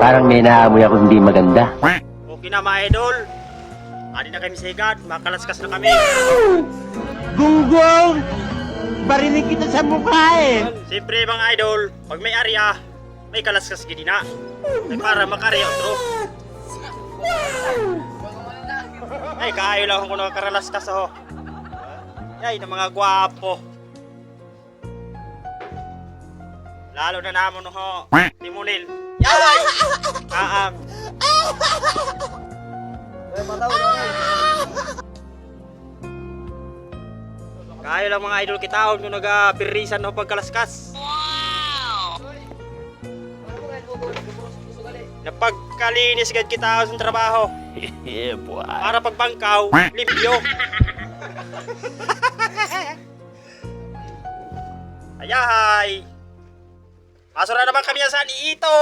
Parang may naamoy ako hindi maganda. Okay na mga idol. Adi na kami sigat, makalaskas na kami. Gunggong! Barinig kita sa mukha eh! Siyempre mga idol, pag may area, may kalaskas gini na. Ay para makarya otro. Ay, kaayo lang ako ng karalaskas ho. Ay, ng mga gwapo. Lalo na namon ho. Timunil. Yay! Kaya lang mga idol kita kung nagapirisan ho pagkalaskas. Napagkalinis agad kita sa trabaho. yeah, boy. Para pagbangkaw, limpyo. Ayahay! Pasok na naman kami sa Ito!